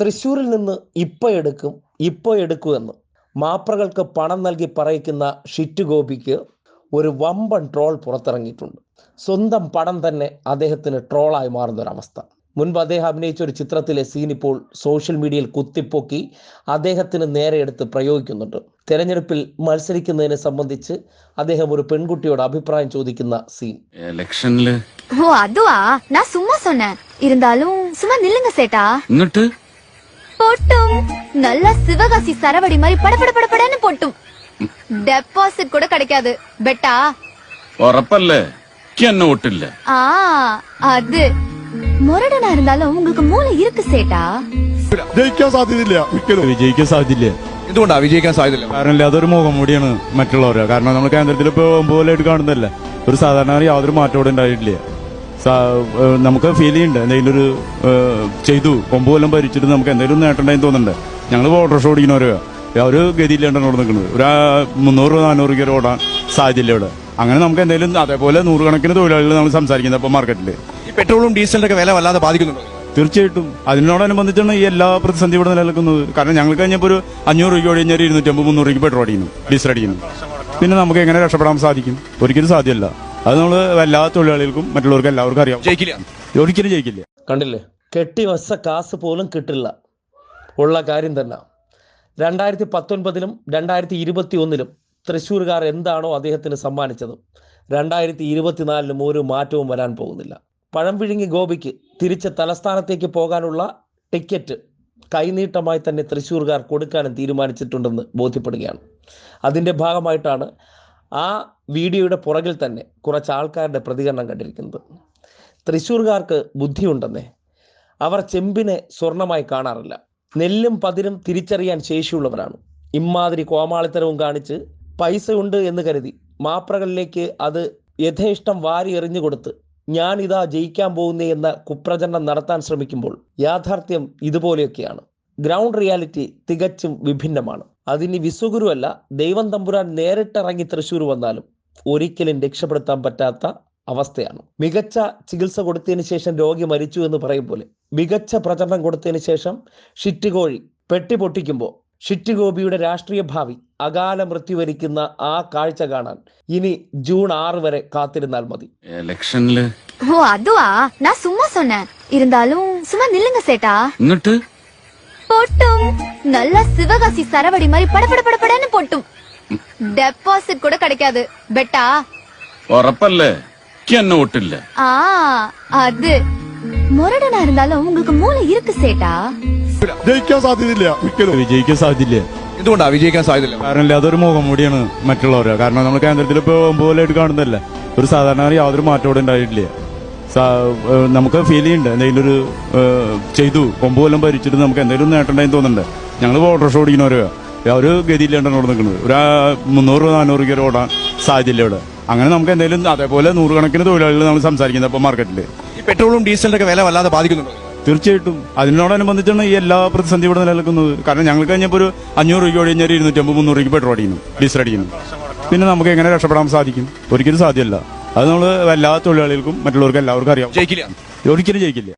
തൃശൂരിൽ നിന്ന് ഇപ്പോൾ എടുക്കും ഇപ്പോൾ എടുക്കുമെന്ന്. മാപ്രകൾക്ക് പണം നൽകി പറയിക്കുന്ന ഷിറ്റ് ഗോപിക്ക് ഒരു വമ്പൻ ട്രോൾ പുറത്തിറങ്ങിയിട്ടുണ്ട്. സ്വന്തം പണം തന്നെ അദ്ദേഹത്തിന് ട്രോളായി മാറുന്ന ഒരവസ്ഥ മുൻപ് അദ്ദേഹം അഭിനയിച്ച ഒരു ചിത്രത്തിലെ സീൻ ഇപ്പോൾ സോഷ്യൽ മീഡിയയിൽ കുത്തിപ്പൊക്കി അദ്ദേഹത്തിന് നേരെ എടുത്ത് പ്രയോഗിക്കുന്നുണ്ട്. തെരഞ്ഞെടുപ്പിൽ മത്സരിക്കുന്നതിനെ സംബന്ധിച്ച് അദ്ദേഹം ഒരു പെൺകുട്ടിയോട് അഭിപ്രായം ചോദിക്കുന്ന സീൻ ഇലക്ഷനിൽ ഓ അതുവാ. ഞാൻ സുമ്മാ സുമ്മാ നില്ലുങ്ക സേട്ടാ. എന്നിട്ട് பொட்டும் நல்ல சிவகாசி சரவடி மாதிரி படபட படபடன்னு பொட்டும் டெபாசிட் கூட கிடைக்காது பெட்டா ഉറപ്പല്ലേ എനിക്ക് എന്നെ ഒട്ടില്ല ஆ அது முரடனா இருந்தாலும் உங்களுக்கு மூளை இருக்கு சேட்டா ജയിക്കാൻ സാധ്യതയില്ല ഒരിക്കലും വിജയിക്കാൻ സാധ്യതയില്ല എന്തുകൊണ്ടാ വിജയിക്കാൻ സാധ്യതയില്ല കാരണം ഇല്ല അതൊരു മുഖംമൂടിയാണ് മറ്റുള്ളവരെ കാരണം നമ്മൾ കേന്ദ്രത്തിൽ ഇപ്പൊ ഒമ്പതുപോലായിട്ട് കാണുന്നതല്ലേ ഒരു സാധാരണ യാതൊരു മാറ്റം ഇവിടെ ഉണ്ടായിട്ടില്ല സാ- ഏഹ് നമുക്ക് ഫീൽ ചെയ്യുന്നുണ്ട്. എന്തെങ്കിലും ഒരു ചെയ്തു. ഒമ്പത് കൊല്ലം ഭരിച്ചിട്ട് നമുക്ക് എന്തെങ്കിലും നേട്ടണ്ടായി തോന്നുന്നുണ്ട്. ഞങ്ങൾ ഓട്ടോറിക്ഷ ഓടിക്കുന്നവരോ ഒരു ഗതിയില്ലാണ്ടാണ് ഇവിടെ നിൽക്കുന്നത്. ഒരു മുന്നൂറ് നാനൂറ് രൂപ ഓടാൻ സാധ്യതയില്ല ഇവിടെ. അങ്ങനെ നമുക്ക് എന്തെങ്കിലും അതേപോലെ നൂറുകണക്കിന് തൊഴിലാളികൾ നമ്മൾ സംസാരിക്കുന്നത് ഇപ്പോൾ മാർക്കറ്റിൽ പെട്രോളും ഡീസലിന്റെ ഒക്കെ വില വല്ലാതെ ബാധിക്കുന്നുണ്ടോ? തീർച്ചയായിട്ടും. അതിനോടനുബന്ധിച്ചാണ് ഈ എല്ലാ പ്രതിസന്ധി ഇവിടെ നിലനിൽക്കുന്നത്. കാരണം ഞങ്ങൾ കഴിഞ്ഞപ്പോൾ ഒരു അഞ്ഞൂറ് രൂപ കഴിഞ്ഞാൽ ഇരുന്നൂറ്റമ്പത് മുന്നൂറ് രൂപയ്ക്ക് പെട്രോൾ അടിക്കുന്നു ഡീസൽ അടിക്കുന്നു. പിന്നെ നമുക്ക് എങ്ങനെ രക്ഷപ്പെടാൻ സാധിക്കും? ഒരിക്കലും സാധ്യമല്ല. അത് നമ്മൾ എല്ലാ തൊഴിലാളികൾക്കും മറ്റുള്ളവർക്കും എല്ലാവർക്കും അറിയാം. ജയിക്കില്ല. ഒരിക്കലും ജയിക്കില്ല. കണ്ടില്ലേ? കെട്ടി വസ്സ കാസ് പോലും കിട്ടില്ല. ഉള്ള കാര്യം തന്നെ. രണ്ടായിരത്തി പത്തൊൻപതിലും രണ്ടായിരത്തി ഇരുപത്തി ഒന്നിലും തൃശ്ശൂർകാർ എന്താണോ അദ്ദേഹത്തിന് സമ്മാനിച്ചത്. രണ്ടായിരത്തി ഇരുപത്തിനാലിലും ഒരു മാറ്റവും വരാൻ പോകുന്നില്ല. പഴം വിഴുങ്ങി ഗോപിക്ക് തിരിച്ച് തലസ്ഥാനത്തേക്ക് പോകാനുള്ള ടിക്കറ്റ് കൈനീട്ടമായി തന്നെ തൃശ്ശൂർകാർ കൊടുക്കാനും തീരുമാനിച്ചിട്ടുണ്ടെന്ന് ബോധ്യപ്പെടുകയാണ്. അതിന്റെ ഭാഗമായിട്ടാണ് ആ വീഡിയോയുടെ പുറകിൽ തന്നെ കുറച്ച് ആൾക്കാരുടെ പ്രതികരണം കണ്ടിരിക്കുന്നത്. തൃശ്ശൂർകാർക്ക് ബുദ്ധിയുണ്ടെന്നേ. അവർ ചെമ്പിനെ സ്വർണമായി കാണാറില്ല. നെല്ലും പതിരും തിരിച്ചറിയാൻ ശേഷിയുള്ളവരാണ്. ഇമ്മാതിരി കോമാളിത്തരവും കാണിച്ച് പൈസ ഉണ്ട് എന്ന് കരുതി മാപ്രകളിലേക്ക് അത് യഥേഷ്ടം വാരി എറിഞ്ഞു കൊടുത്ത് ഞാൻ ഇതാ ജയിക്കാൻ പോകുന്നേ എന്ന കുപ്രചരണം നടത്താൻ ശ്രമിക്കുമ്പോൾ യാഥാർത്ഥ്യം ഇതുപോലെയൊക്കെയാണ്. ഗ്രൗണ്ട് റിയാലിറ്റി തികച്ചും വിഭിന്നമാണ്. അതിന് വിസുഗുരുവല്ല ദൈവം തമ്പുരാൻ നേരിട്ടിറങ്ങി തൃശ്ശൂർ വന്നാലും ഒരിക്കലും രക്ഷപ്പെടുത്താൻ പറ്റാത്ത അവസ്ഥയാണ് മികച്ച ചികിത്സ കൊടുത്തതിന് ശേഷം രോഗി മരിച്ചു എന്ന് പറയും പോലെ മികച്ച പ്രചരണം കൊടുത്തതിന് ശേഷം ഷിറ്റുകോഴി പെട്ടി പൊട്ടിക്കുമ്പോൾ ഷിറ്റുഗോപിയുടെ രാഷ്ട്രീയ ഭാവി അകാല മൃത്യു വരിക്കുന്ന ആ കാഴ്ച കാണാൻ ഇനി ജൂൺ ആറ് വരെ കാത്തിരുന്നാൽ മതി എലക്ഷനില് ஓ அதுவா நான் சும்மா சொன்னேன் இருந்தாலும் சும்மா நில்லுங்க சேட்டா എന്നിട്ട് பொட்டும் நல்ல சிவகாசி சரவடி மாதிரி படபட படபடன்னு பொட்டும் டெபாசிட் கூட கிடைக்காது பெட்டா ഉറപ്പല്ലേ എനിക്ക് എന്നെ ഒട്ടില്ല ஆ அது முரடனா இருந்தாலும் உங்களுக்கு மூளை இருக்கு சேட்டா ജയിക്കാൻ സാധ്യതയില്ല ഒരിക്കലും വിജയിക്കാൻ സാധ്യതയില്ല എന്തുകൊണ്ടാ വിജയിക്കാൻ സാധ്യതയില്ല കാരണം ഇല്ല അതൊരു മുഖംമൂടിയാണ് മറ്റുള്ളവരെ കാരണം നമ്മൾ കേന്ദ്രത്തിൽ ഇപ്പൊ ഒമ്പതുപോലായിട്ട് കാണുന്നതല്ലേ ഒരു സാധാരണ യാതൊരു മാറ്റം ഇവിടെ ഉണ്ടായിട്ടില്ല സാ- ഏഹ് നമുക്ക് ഫീൽ ചെയ്യുന്നുണ്ട് എന്തെങ്കിലും ഒരു ഏഹ് ചെയ്തു ഒമ്പത് കൊല്ലം ഭരിച്ചിട്ട് നമുക്ക് എന്തെങ്കിലും നേട്ടണ്ടായി തോന്നുന്നുണ്ട് ഞങ്ങൾ ഓട്ടോറിക്ഷ ഓടിക്കുന്നവരാ ഒരു ഗതിയില്ലാണ്ടാണ് ഇവിടെ നിൽക്കുന്നത്. ഒരു മുന്നൂറ് നാനൂറ് കിലോ ഓടാൻ സാധ്യതയില്ല ഇവിടെ. അങ്ങനെ നമുക്ക് എന്തെങ്കിലും അതേപോലെ നൂറുകണക്കിന് തൊഴിലാളികൾ നമ്മൾ സംസാരിക്കുന്നത് ഇപ്പോൾ മാർക്കറ്റിൽ പെട്രോളും ഡീസലിന്റെ ഒക്കെ വില വല്ലാതെ ബാധിക്കുന്നുണ്ട്? തീർച്ചയായിട്ടും. അതിനോടനുബന്ധിച്ചാണ് ഈ എല്ലാ പ്രതിസന്ധി ഇവിടെ നിലനിൽക്കുന്നത്. കാരണം ഞങ്ങൾക്ക് കഴിഞ്ഞപ്പോൾ ഒരു അഞ്ഞൂറ് രൂപ കഴിഞ്ഞാൽ ഇരുന്നൂറ്റമ്പത് മുന്നൂറ് രൂപയ്ക്ക് പെട്രോൾ അടിക്കുന്നു ഡീസൽ അടിക്കുന്നു. പിന്നെ നമുക്ക് എങ്ങനെ രക്ഷപ്പെടാൻ സാധിക്കും? ഒരിക്കലും സാധ്യമല്ല. അത് നമ്മൾ എല്ലാ തൊഴിലാളികൾക്കും മറ്റുള്ളവർക്കും എല്ലാവർക്കും അറിയാം. ജയിക്കില്ല. ഒരിക്കലും ജയിക്കില്ല.